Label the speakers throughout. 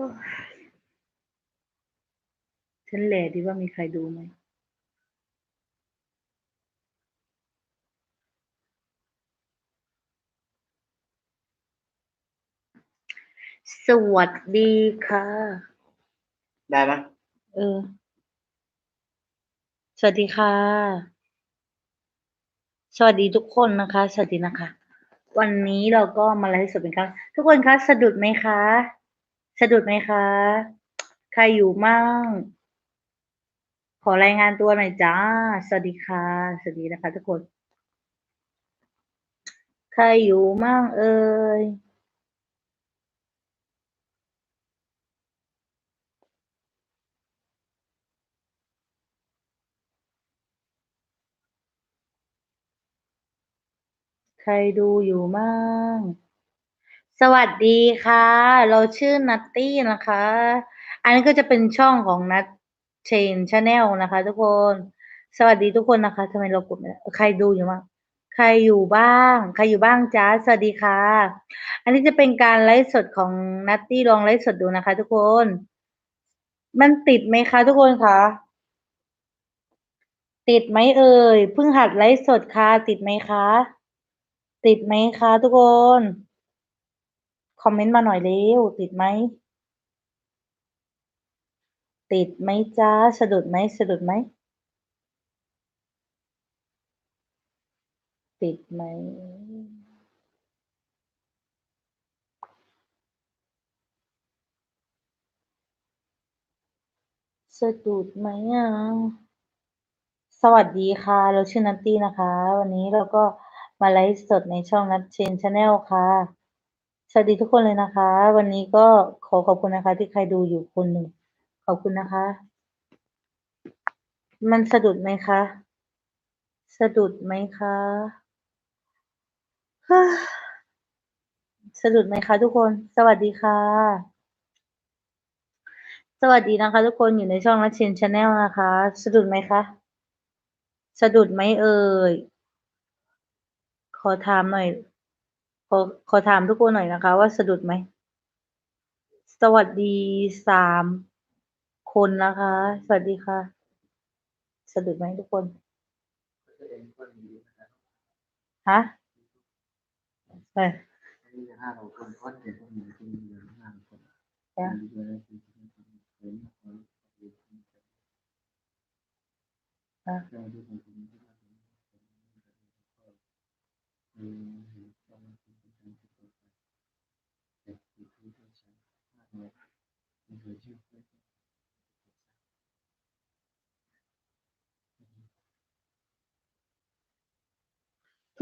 Speaker 1: อ้ยฉันแหล่ดีว่ามีใครดูไหมสวัสดีค่ะ
Speaker 2: ได้ปะ
Speaker 1: เออ สวัสดีค่ะ สวัสดีทุกคนนะคะ สวัสดีนะคะ วันนี้เราก็มาไลฟ์สดเป็นครั้งทุกคนคะสะดุดไหมคะ สะดุดไหมคะ ใครอยู่มั่ง ขอรายงานตัวหน่อยจ้า สวัสดีค่ะ สวัสดีนะคะทุกคน ใครอยู่มั่งเอ่ยใครดูอยู่มั่ง สวัสดีค่ะ เราชื่อนัตตี้นะคะ อันนี้ก็จะเป็นช่องของนัทเชนชาแนลนะคะ ทุกคน สวัสดีทุกคนนะคะทำไมเรากดไม่ได้ใครดูอยู่บ้างใครอยู่บ้าง ใครอยู่บ้างจ้าสวัสดีค่ะ อันนี้จะเป็นการไลฟ์สดของนัตตี้ลองไลฟ์สดดูนะคะ ทุกคน มันติดไหมคะ ทุกคนคะติดไหมเอ่ยเพิ่งหัดไลฟ์สดค่ะ ติดไหมคะ ติดไหมคะ ทุกคน คอมเมนต์มาหน่อยเร็วติดไหม ติดไหมจ้าสะดุดไหมสะดุดไหม ติดไหม สะดุดไหมอะ สวัสดีค่ะ เราชื่อนัตตี้นะคะ วันนี้เราก็มาไลฟ์สดในช่องนัทเชนชาแนลค่ะ สวัสดีทุกคนเลยนะคะ วันนี้ก็ขอขอบคุณนะคะ ที่ใครดูอยู่คนหนึ่งขอบคุณนะคะ มันสะดุดไหมคะ สะดุดไหมคะสะดุดไหมคะ ทุกคน สวัสดีค่ะ สวัสดีนะคะ ทุกคนอยู่ในช่องนัทเชนชาแนลนะคะ สะดุดไหมคะ สะดุดไหมเอ่ยขอถามหน่อย ขอขอถามทุกคนหน่อยนะคะ ว่าสะดุดไหม สวัสดีสามคนนะคะ สวัสดีค่ะ สะดุดไหมทุกคนฮะเออ
Speaker 2: นี่จะห้าเราคน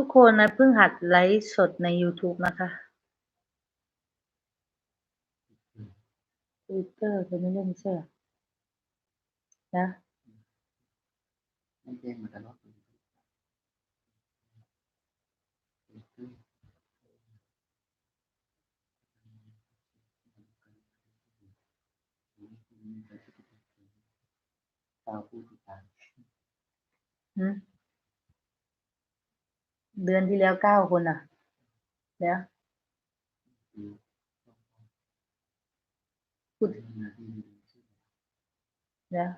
Speaker 2: ทุกคนนะ
Speaker 1: เพิ่งหัดไลฟ์สดใน YouTube นะคะทวิตเตอร์เธอไม่เล่นใช่หรอนะ
Speaker 2: ไม่แจ้งมาตลอดตาผู้ติดตาม
Speaker 1: หืม เดือนที่แล้วเก้าคนอะ แล้วพูด
Speaker 2: นาที
Speaker 1: แล้ว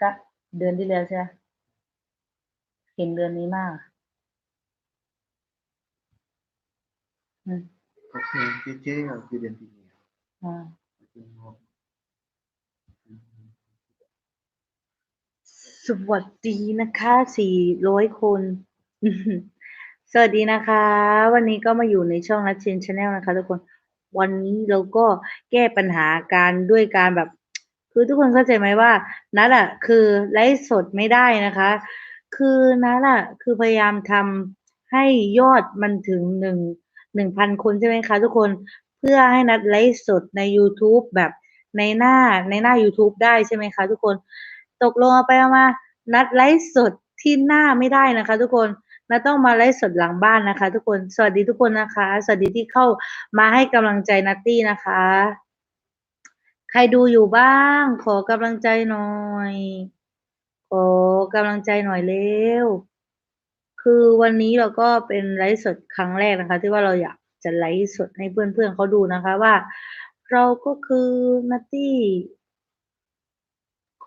Speaker 1: ก็เดือนที่แล้วใช่ไหมเห็นเดือนนี้มากอืม
Speaker 2: ก็คือเจ๊ๆก็คือเดือนที่แล้ว
Speaker 1: อ่า
Speaker 2: เป็นงบ
Speaker 1: สวัสดีนะคะสี่ร้อยคนอื้อหือ สวัสดีนะคะ วันนี้ก็มาอยู่ในช่องนัทเชนชาแนลนะคะทุกคนวันนี้เราก็แก้ปัญหาการด้วยการแบบ คือทุกคนเข้าใจไหมว่านัดอะคือไลฟ์สดไม่ได้นะคะ คือนัดอะคือพยายามทำให้ยอดมันถึงหนึ่งหนึ่งพันคนใช่ไหมคะทุกคนเพื่อให้นัดไลฟ์สดใน YouTube แบบในหน้าในหน้า YouTube ได้ใช่ไหมคะทุกคน ตกลงไปมานัดไลฟ์สดที่หน้าไม่ได้นะคะ ทุกคน นัดต้องมาไลฟ์สดหลังบ้านนะคะ ทุกคนสวัสดีทุกคนนะคะ สวัสดีที่เข้ามาให้กำลังใจนัตตี้นะคะ ใครดูอยู่บ้าง ขอกำลังใจหน่อยขอกำลังใจหน่อยเร็วคือวันนี้เราก็เป็นไลฟ์สดครั้งแรกนะคะ ที่ว่าเราอยากจะไลฟ์สดให้เพื่อนๆเขาดูนะคะว่า เราก็คือนัตตี้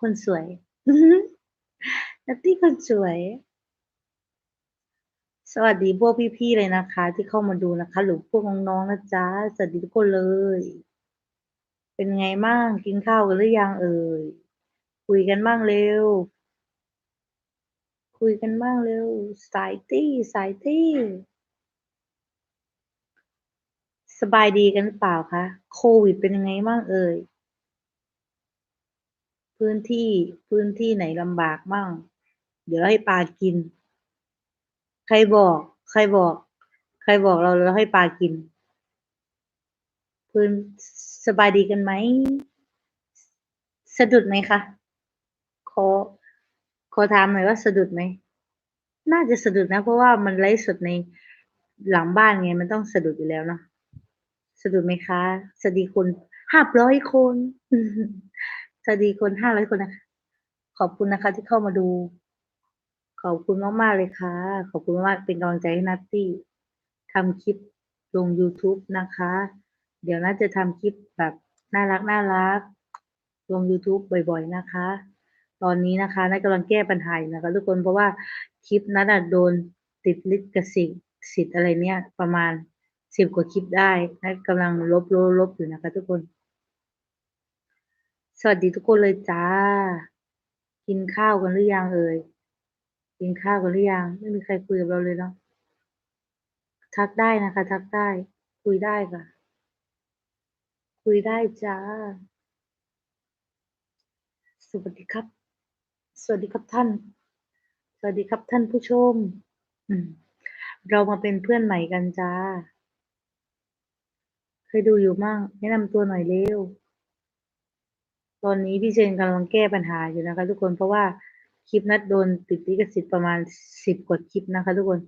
Speaker 1: คนสวยนัตตี้คนสวย สวัสดีพวกพี่ๆเลยนะคะ ที่เข้ามาดูนะคะ หรือพวกน้องๆนะจ๊ะสวัสดีทุกคนเลย เป็นไงบ้างกินข้าวกันหรือยังเอ่ยคุยกันบ้างเร็ว คุยกันบ้างเร็วสายตี้สายตี้สบายดีกันเปล่าคะโควิดเป็นยังไงบ้างเอ่ยพื้นที่พื้นที่ไหนลำบากบ้างเดี๋ยวให้ปลากิน ใครบอก ใครบอก ใครบอกเราเราให้ปลากินพื้นสบายดีกันไหม สะดุดไหมคะขอขอถามหน่อยว่าสะดุดไหม น่าจะสะดุดนะ เพราะว่ามันไลฟ์สดในหลังบ้านไง มันต้องสะดุดอยู่แล้วเนาะสะดุดไหมคะสวัสดีคนห้าร้อยคนสวัสดีคนห้าร้อยคนนะคะขอบคุณนะคะที่เข้ามาดู ขอบคุณมาก ๆ เลยค่ะ ขอบคุณมากเป็นกำลังใจให้นัตตี้ทำคลิปลง YouTube นะคะ เดี๋ยวน่าจะทำคลิปแบบน่ารักน่ารักลง YouTube บ่อย ๆ นะคะ ตอนนี้นะคะนัทกำลังแก้ปัญหาอยู่นะคะ ทุกคนเพราะว่าคลิปนั้นโดนติดลิขสิทธิ์สิทธิ์อะไรเนี่ย ประมาณสิบกว่าคลิปได้นัทกำลังลบลบลบอยู่นะคะ ทุกคน สวัสดีทุกคนเลยจ้า กินข้าวกันหรือยังเอ่ย กินข้าวกันหรือยัง ไม่มีใครคุยกับเราเลยเนาะ ทักได้นะคะ ทักได้ คุยได้ค่ะ คุยได้จ้า สวัสดีครับ สวัสดีครับท่าน สวัสดีครับท่านผู้ชม อืมเรามาเป็นเพื่อนใหม่กันจ้า เคยดูอยู่มั่งแนะนำตัวหน่อยเร็ว ตอนนี้พี่เชนกำลังแก้ปัญหาอยู่นะคะ ทุกคนเพราะว่า คลิปนัดโดนติดลิขสิทธิ์ประมาณสิบกว่าคลิปนะคะ ทุกคน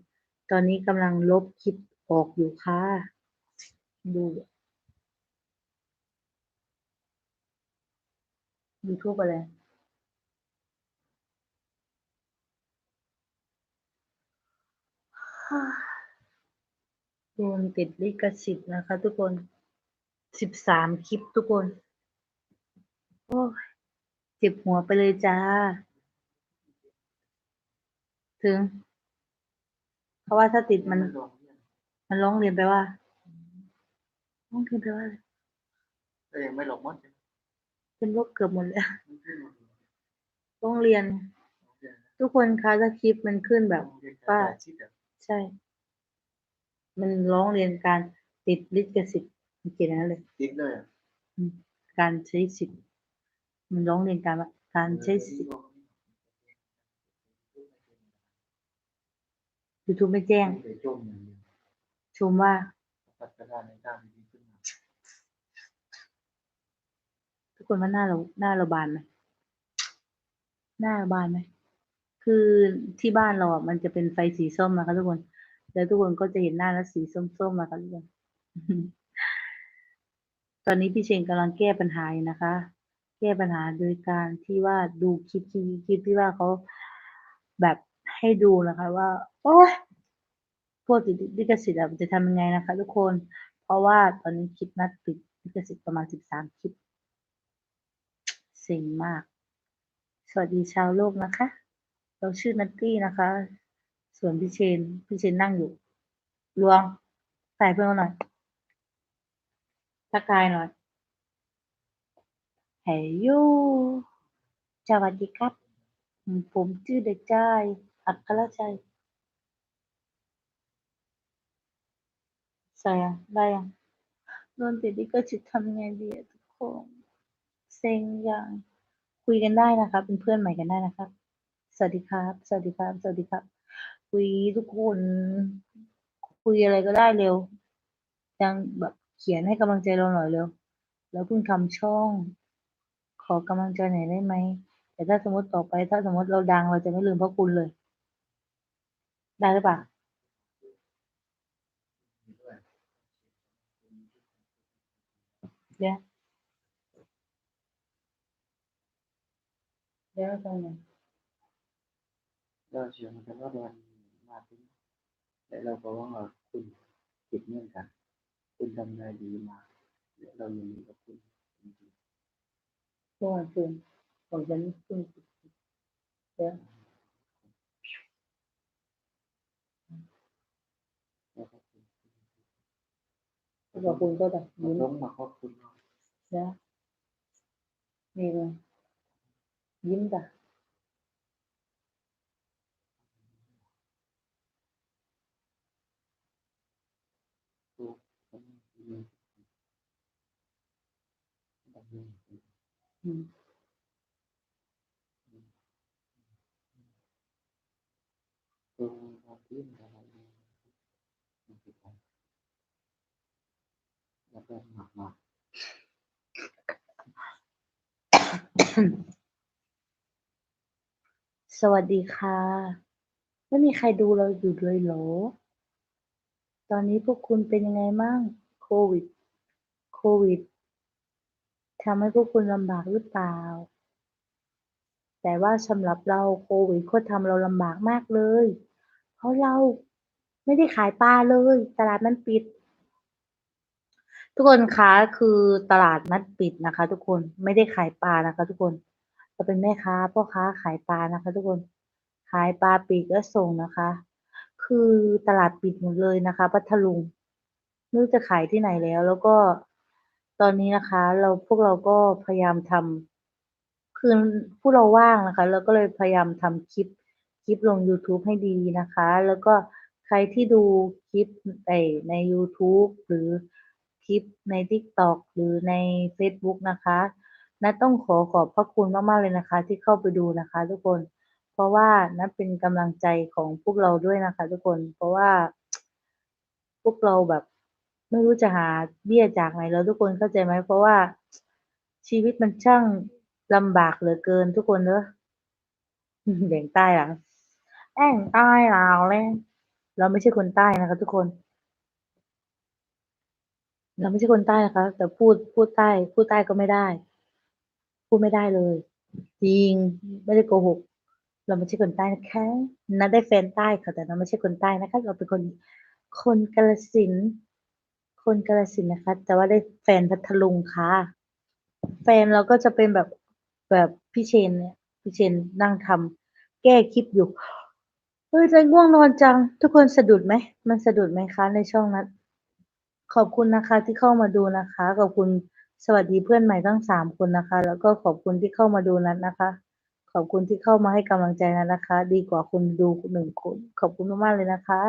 Speaker 1: ตอนนี้กำลังลบคลิปออกอยู่ค่ะ ดู YouTube อะไรโดนติดลิขสิทธิ์นะคะ ทุกคนสิบสามคลิปทุกคน โอ้เจ็บหัวไปเลยจ้า ถึง เพราะว่าถ้าติดมัน มันร้องเรียนไปว่าร้องเรียนไปว่าอะไร
Speaker 2: ก็ยังไม่หลบมดเลย
Speaker 1: เป็นลบเกือบหมดเลย
Speaker 2: มันขึ้นหมดเลย
Speaker 1: ร้องเรียน ทุกคนคะถ้าคลิปมันขึ้นแบบว่า
Speaker 2: ชิดอะ
Speaker 1: ใช่ มันร้องเรียนการติดลิขสิทธิ์มันเขียนอย่างนั้นเลย
Speaker 2: ติดเลยอะ
Speaker 1: อืมการใช้สิทธิ์มันร้องเรียนการว่าการใช้สิทธิ์ YouTube ไม่แจ้ง
Speaker 2: ไม่ได้จมอย่างเดียว
Speaker 1: ชมว่า
Speaker 2: พัฒนาในด้านดีขึ้นมา
Speaker 1: ทุกคนว่าหน้าเราหน้าเราบานไหมหน้าเราบานไหมคือที่บ้านเราอะมันจะเป็นไฟสีส้มนะคะทุกคน แล้วทุกคนก็จะเห็นหน้าแล้วสีส้มๆนะคะทุกคนตอนนี้พี่เชงกำลังแก้ปัญหาอยู่นะคะ แก้ปัญหาโดยการที่ว่าดูคลิปคลิปที่ว่าเขาแบบ ให้ดูนะคะว่า โอ้ยพวกติดลิขสิทธิ์อะจะทำยังไงนะคะ ทุกคน เพราะว่าตอนนี้คลิปนัดติดลิขสิทธิ์ประมาณสิบสามคลิปเซ็งมาก สวัสดีชาวโลกนะคะ เราชื่อนัตตี้นะคะ ส่วนพี่เชน พี่เชนนั่งอยู่ลวงใส่เพื่อนมหน่อยทักทายหน่อยเฮ้ยยูสวัสดีครับ ผมชื่อเด็กชาย อัครชัยใส่ยังได้ยังโดนติดลิขสิทธิ์ทำไงดีทุกคนเซ็งอย่างคุยกันได้นะคะเป็นเพื่อนใหม่กันได้นะครับ สวัสดีครับ สวัสดีครับ สวัสดีครับ คุยทุกคน คุยอะไรก็ได้เร็ว ยังแบบเขียนให้กำลังใจเราหน่อยเร็ว แล้วเพิ่งทำช่อง ขอกำลังใจหน่อยได้ไหม แต่ถ้าสมมติต่อไป ถ้าสมมติเราดังเราจะไม่ลืมพระคุณเลย ได้หรือเปล่าเดี๋ยวเดี๋ยวตรงไหน
Speaker 2: เราเชื่อมันกันว่ามันมาถึ
Speaker 1: ขาบอกคุณก็แบบ
Speaker 2: มา
Speaker 1: ยิ้ม
Speaker 2: ต้องมาขอบคุณเรา
Speaker 1: นะนี่เลยยิ้มจ้ะ
Speaker 2: ตัวคนนี้แบบนี้
Speaker 1: อืม
Speaker 2: ตัวเราที่มันอะไรเนี่ยมันคืออะไรแล้วก็หมักหมัก
Speaker 1: สวัสดีค่ะ ไม่มีใครดูเราอยู่เลยเหรอ ตอนนี้พวกคุณเป็นยังไงบ้างโควิด โควิดทำให้พวกคุณลำบากหรือเปล่า แต่ว่าสำหรับเราโควิดก็ทำเราลำบากมากเลย เพราะเราไม่ได้ขายปลาเลย ตลาดมันปิด ทุกคนคะคือตลาดนัดปิดนะคะ ทุกคนไม่ได้ขายปลานะคะ ทุกคนเราเป็นแม่ค้าพ่อค้าขายปลานะคะ ทุกคนขายปลาปีกและส่งนะคะ คือตลาดปิดหมดเลยนะคะพัทลุงไม่รู้จะขายที่ไหนแล้ว แล้วก็ตอนนี้นะคะ เราพวกเราก็พยายามทำคือพวกเราว่างนะคะ เราก็เลยพยายามทำคลิปคลิปลง YouTube ให้ดีนะคะ แล้วก็ใครที่ดูคลิปในใน YouTube หรือ คลิปใน TikTok หรือใน Facebook นะคะนัทต้องขอขอบพระคุณมากๆเลยนะคะ ที่เข้าไปดูนะคะ ทุกคน เพราะว่านัทเป็นกำลังใจของพวกเราด้วยนะคะ ทุกคน เพราะว่า พวกเราแบบ ไม่รู้จะหาเบี้ยจากไหนแล้วทุกคนเข้าใจไหมเพราะว่าชีวิตมันช่างลำบากเหลือเกินทุกคนเนอะแบ่งใต้หลังแอ่งใต้ลาวเลยเราไม่ใช่คนใต้นะคะ ทุกคน เราไม่ใช่คนใต้นะคะ แต่พูดพูดใต้พูดใต้ก็ไม่ได้ พูดไม่ได้เลย จริงไม่ได้โกหก เราไม่ใช่คนใต้นะคะนัดได้แฟนใต้ค่ะแต่เราไม่ใช่คนใต้นะคะ เราเป็นคนคนกาฬสินคนกาฬสินนะคะ แต่ว่าได้แฟนพัทลุงค่ะ แฟนเราก็จะเป็นแบบแบบพี่เชนเนี่ยพี่เชนนั่งทำแก้คลิปอยู่เฮ้ยใจง่วงนอนจัง ทุกคนสะดุดไหมมันสะดุดไหมคะในช่องนั้น ขอบคุณนะคะที่เข้ามาดูนะคะ ขอบคุณสวัสดีเพื่อนใหม่ทั้งสามคนนะคะ แล้วก็ขอบคุณที่เข้ามาดูนัดนะคะ ขอบคุณที่เข้ามาให้กำลังใจนัดนะคะ ดีกว่าคุณดูหนึ่งคน ขอบคุณมากๆเลยนะคะ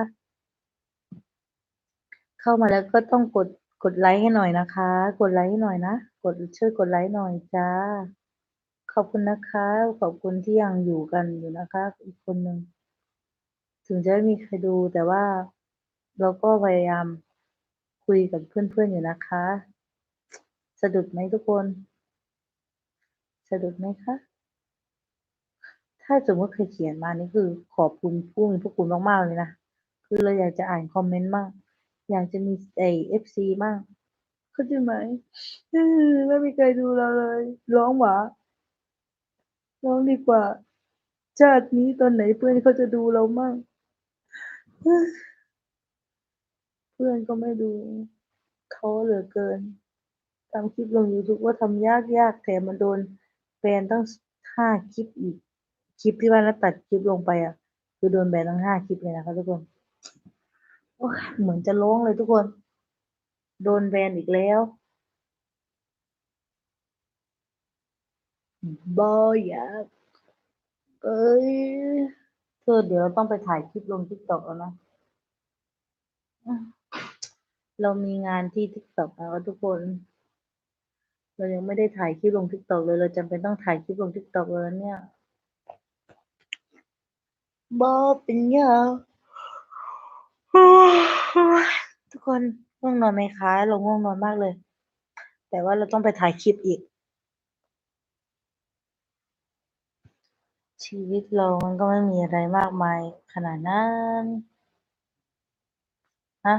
Speaker 1: เข้ามาแล้วก็ต้องกดกดไลค์ให้หน่อยนะคะ กดไลค์ให้หน่อยนะ กดช่วยกดไลค์หน่อยจ้า ขอบคุณนะคะ ขอบคุณที่ยังอยู่กันอยู่นะคะ อีกคนหนึ่งถึงจะไม่มีใครดูแต่ว่าเราก็พยายาม คุยกับเพื่อนๆอยู่นะคะ สะดุดไหมทุกคน สะดุดไหมคะ ถ้าสมมติเคยเขียนมานี่คือ ขอบคุณผู้มีพวกคุณมากๆเลยนะ คือเราอยากจะอ่านคอมเมนต์มาก อยากจะมีไอเอฟซีมากเข้าใจไหมไม่มีใครดูเราเลย ร้องหวาร้องดีกว่า ชาตินี้ตอนไหนเพื่อนเขาจะดูเรามั่ง พื่อนก็ไม่ดูเขาเหลือเกินทำคลิปลง YouTube ว่าทำยากยากแถมมันโดนแบนตั้งห้าคลิปอีก คลิปที่ว่านัดตัดคลิปลงไปอะ คือโดนแบนตั้งห้าคลิปเลยนะคะทุกคนโอ้เหมือนจะร้องเลยทุกคน โดนแบนอีกแล้วบอยาก เอ้ยเธอเดี๋ยวเราต้องไปถ่ายคลิปลงทิกตอกแล้วนะ เรามีงานที่ทิกตอกแล้วทุกคน เรายังไม่ได้ถ่ายคลิปลงทิกตอกเลย เราจำเป็นต้องถ่ายคลิปลงทิกตอกแล้วเนี่ยบอเป็นยาทุกคนง่วงนอนไหมคะเราง่วงนอนมากเลย แต่ว่าเราต้องไปถ่ายคลิปอีก ชีวิตเรามันก็ไม่มีอะไรมากมายขนาดนั้นฮะ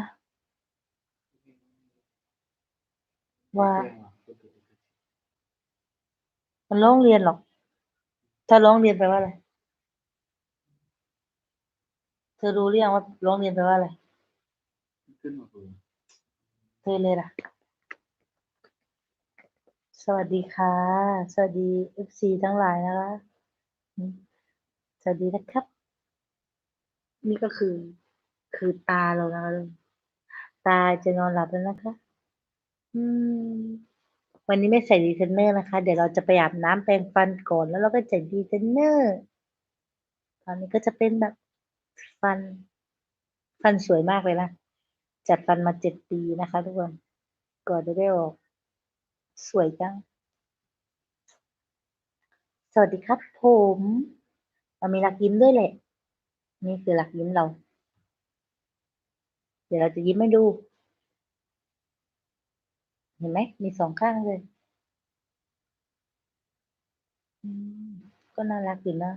Speaker 1: ว่า มันร้องเรียนหรอก ถ้าร้องเรียนแปลว่าอะไร เธอรู้หรือยังว่าร้องเรียนแปลว่าอะไร
Speaker 2: เธ
Speaker 1: อเลยล่ะ สวัสดีค่ะ สวัสดี FC ทั้งหลายนะคะ สวัสดีนะครับ นี่ก็คือ คือตาเรานะคะตาจะนอนหลับแล้วนะคะ อืม วันนี้ไม่ใส่ดีเทนเนอร์นะคะ เดี๋ยวเราจะไปอาบน้ำแปรงฟันก่อน แล้วเราก็ใส่ดีเทนเนอร์ ตอนนี้ก็จะเป็นแบบฟัน ฟันสวยมากเลยนะ จัดฟันมาเจ็ดปีนะคะทุกคน ก่อนจะได้ออก สวยจัง สวัสดีครับผมเรามีรักยิ้มด้วยแหละ นี่คือรักยิ้มเรา เดี๋ยวเราจะยิ้มให้ดู เห็นไหมมีสองข้างเลยก็น่ารักอยู่นะ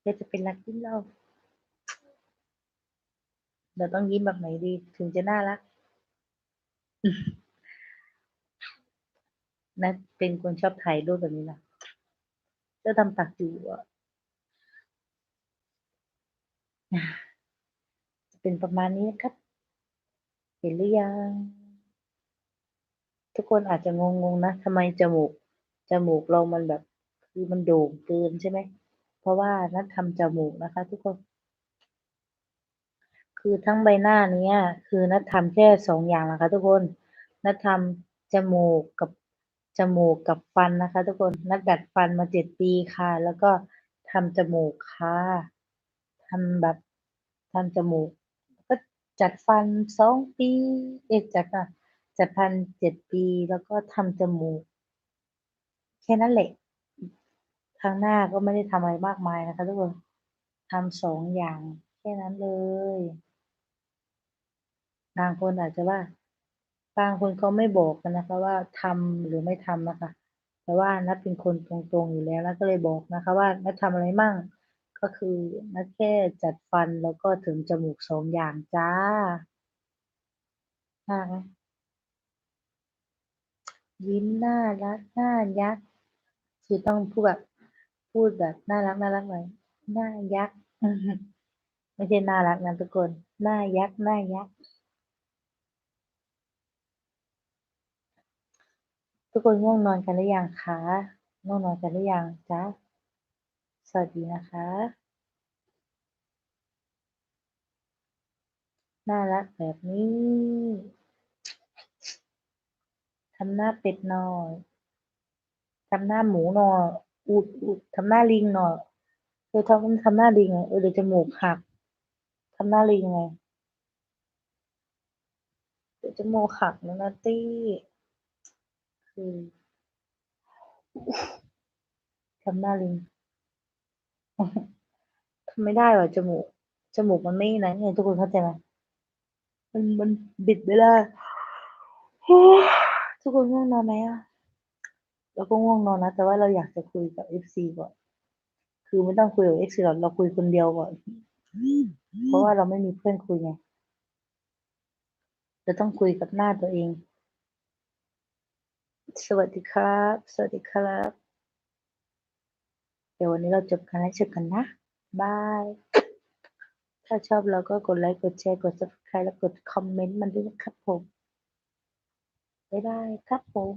Speaker 1: เดี๋ยวจะเป็นรักยิ้มเราเราต้องยิ้มแบบไหนดี ถึงจะน่ารักนะเป็นคนชอบถ่ายรูปแบบนี้นะจะทำปากจูอะจะเป็นประมาณนี้นะครับ เห็นหรือยัง ทุกคนอาจจะงงๆนะทำไมจมูกจมูกเรามันแบบคือมันโด่งเกินใช่ไหม เพราะว่านัดทำจมูกนะคะ ทุกคน คือทั้งใบหน้านี้คือนัดทำแค่สองอย่างนะคะ ทุกคนนัดทำจมูกกับจมูกกับฟันนะคะ ทุกคนนัดดัดฟันมาเจ็ดปีค่ะ แล้วก็ทำจมูกค่ะทำแบบทำจมูก จัดฟันสองปีเอจัดอะจัดฟันเจ็ดปีแล้วก็ทำจมูก แค่นั้นแหละทางหน้าก็ไม่ได้ทำอะไรมากมายนะคะทุกคนทำสองอย่าง แค่นั้นเลยบางคนอาจจะว่าบางคนเขาไม่บอกกันนะคะ ว่าทำหรือไม่ทำนะคะ แต่ว่านัดเป็นคนตรงๆอยู่แล้วนัดก็เลยบอกนะคะ ว่านัดทำอะไรมั่ง ก็คือนัดแค่จัดฟันแล้วก็ถึงจมูกสองอย่างจ้าน่ารักยิ้มน่ารักน่ายักษ์คือต้องพูดแบบพูดแบบน่ารักน่ารักหน่อยน่ายักษ์ไม่ใช่น่ารักนะทุกคนน่ายักษ์น่ายักษ์ทุกคนง่วงนอนกันหรือยังคะง่วงนอนกันหรือยังจ๊ะ สวัสดีนะคะ น่ารักแบบนี้ ทำหน้าเป็ดหน่อย ทำหน้าหมูหน่อย อุดอุดทำหน้าลิงหน่อยเออทำทำหน้าลิงไงเออเดี๋ยวจมูกหัก ทำหน้าลิงไง เดี๋ยวจมูกหักนะนาตี้คือทำหน้าลิง ทำไม่ได้ว่ะจมูก จมูกมันไม่นะไงทุกคนเข้าใจไหมมันมันบิดไม่ได้ทุกคนง่วงนอนไหมอะเราก็ง่วงนอนนะ แต่ว่าเราอยากจะคุยกับเอฟซีก่อน คือไม่ต้องคุยกับเอฟซีหรอกเราคุยคนเดียวก่อน เพราะว่าเราไม่มีเพื่อนคุยไงเราต้องคุยกับหน้าตัวเอง สวัสดีครับ สวัสดีครับเดี๋ยววันนี้เราจบกันแล้วเจอกันนะบาย ถ้าชอบเราก็กดไลค์กดแชร์กด subscribe และกดคอมเมนต์มันด้วยนะครับผมบ๊ายบายครับผม